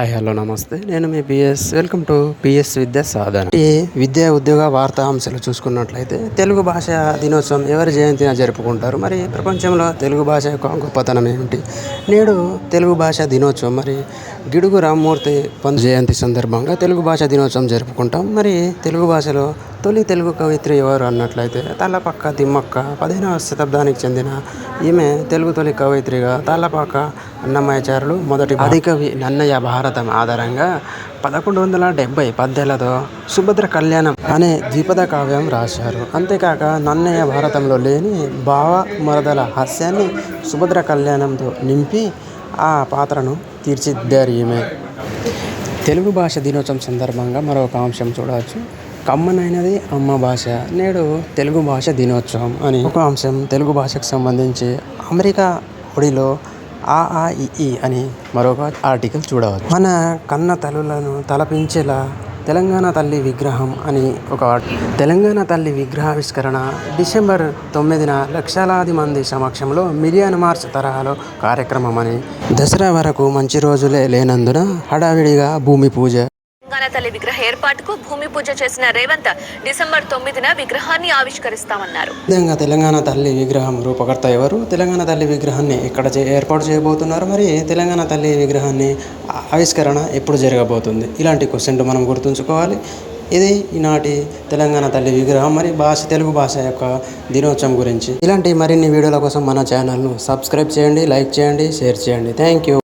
Hi hello నమస్తే. నేను మీ P S welcome to P S Vidya Sadhana. ఈ విద్యా ఉద్యోగ వార్తాంశాలు చూసుకున్నట్లయితే తెలుగు భాష దినోత్సవం ఎవరి జయంతిన జరుపుకుంటారు? మరి ప్రపంచంలో తెలుగు భాష యొక్క గొప్పతనం ఏమిటి? నేడు తెలుగు భాష దినోత్సవం మరి గిడుగు రామ్మూర్తి పంత్ జయంతి సందర్భంగా తెలుగు భాష దినోత్సవం జరుపుకుంటాం. మరి తెలుగు భాషలో తొలి తెలుగు కవిత్రి ఎవరు అన్నట్లయితే తల్లపక్క తిమ్మక్క పదిహేనవ శతాబ్దానికి చెందిన ఈమె తెలుగు తొలి కవయిత్రిగా తల్లపక్క అన్నమయాచారులు మొదటి అధిక నన్నయ్య భారతం ఆధారంగా పదకొండు వందల డెబ్బై పద్యాలతో సుభద్ర కళ్యాణం అనే ద్విపద కావ్యం రాశారు. అంతేకాక నన్నయ్య భారతంలో లేని భావ మరదల హాస్యాన్ని సుభద్ర కళ్యాణంతో నింపి ఆ పాత్రను తీర్చిదిద్దారు ఈమె. తెలుగు భాష దినోత్సవం సందర్భంగా మరొక అంశం చూడవచ్చు. కమ్మనైనది అమ్మ భాష నేడు తెలుగు భాష దినోత్సవం అని. ఒక అంశం తెలుగు భాషకు సంబంధించి అమెరికా ఒడిలో ఆ ఆ ఈ అని మరొక ఆర్టికల్ చూడవచ్చు. మన కన్న తల్లులను తలపించేలా తెలంగాణ తల్లి విగ్రహం అని ఒక తెలంగాణ తల్లి విగ్రహావిష్కరణ డిసెంబర్ తొమ్మిదిన లక్షలాది మంది సమక్షంలో మిలియన్ మార్చ్ తరహాలో కార్యక్రమం అని దసరా వరకు మంచి రోజులే లేనందున హడావిడిగా భూమి పూజ తెలంగాణ తల్లి విగ్రహ ఏర్పాటుకు భూమి పూజ చేసిన రేవంత్ డిసెంబర్ తొమ్మిదిన విగ్రహాన్ని ఆవిష్కరిస్తామన్నారు. విధంగా తెలంగాణ తల్లి విగ్రహం రూపకర్త ఎవరు? తెలంగాణ తల్లి విగ్రహాన్ని ఎక్కడ చే- ఏర్పాటు చేయబోతున్నారు? మరి తెలంగాణ తల్లి విగ్రహాన్ని ఆవిష్కరణ ఎప్పుడు జరగబోతుంది? ఇలాంటి క్వశ్చన్లు మనం గుర్తుంచుకోవాలి. ఇది ఈనాటి తెలంగాణ తల్లి విగ్రహం మరి భాష తెలుగు భాష యొక్క దినోత్సవం గురించి. ఇలాంటి మరిన్ని వీడియోల కోసం మన ఛానల్ను సబ్స్క్రైబ్ చేయండి లైక్ చేయండి షేర్ చేయండి. Thank you.